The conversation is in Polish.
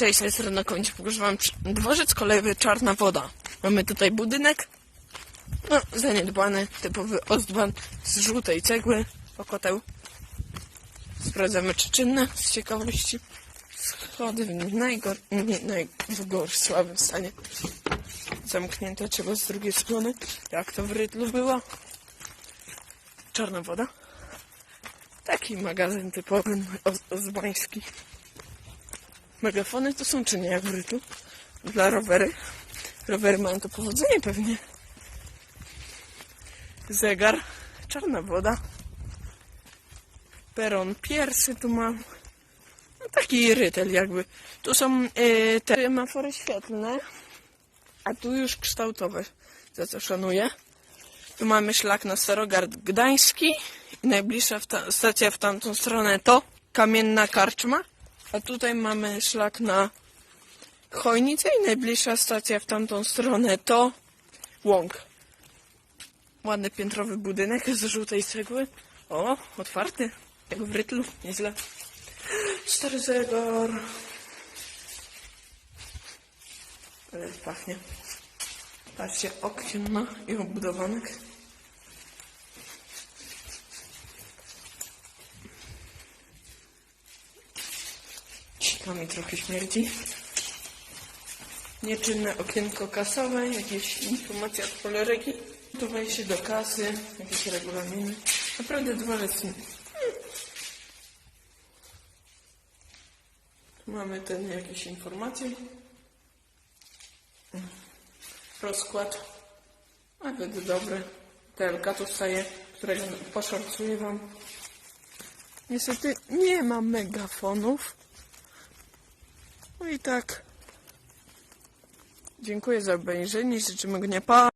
Cześć, z tej strony kończy pogrzewam dworzec kolejowy Czarna Woda. Mamy tutaj budynek, no zaniedbany, typowy ozdban z żółtej cegły, okoteł. Sprawdzamy czy czynne, z ciekawości. Schody w najgor... nie, w słabym stanie. Zamknięte trzeba z drugiej strony, jak to w Rydlu było. Czarna Woda. Taki magazyn typowy oz- ozbański. Megafony to są czy nie jak w? Dla rowery. Rowery mają to powodzenie pewnie. Zegar. Czarna woda. Peron piersy tu mam. No taki rytel jakby. Tu są y, te semafory świetlne. A tu już kształtowe. Za co szanuję. Tu mamy szlak na Starogard Gdański. I najbliższa w ta- stacja w tamtą stronę to Kamienna Karczma. A tutaj mamy szlak na Chojnicę i najbliższa stacja w tamtą stronę to Łąk. Ładny piętrowy budynek z żółtej cegły. O, otwarty. Jak w rytlu, nieźle. Stary zegar. Ale pachnie. Patrzcie, okien ma i obudowanek. To mi trochę śmierdzi. Nieczynne okienko kasowe, jakieś informacje od poleryki. Tu wejście do kasy, jakieś regulaminy. Naprawdę dworzec. hmm. Tu mamy ten jakieś informacje. Rozkład. Nawet dobry. TLK tu staje, którego poszorcuję wam. Niestety nie ma megafonów. No i tak. Dziękuję za obejrzenie. Życzymy dnia pa.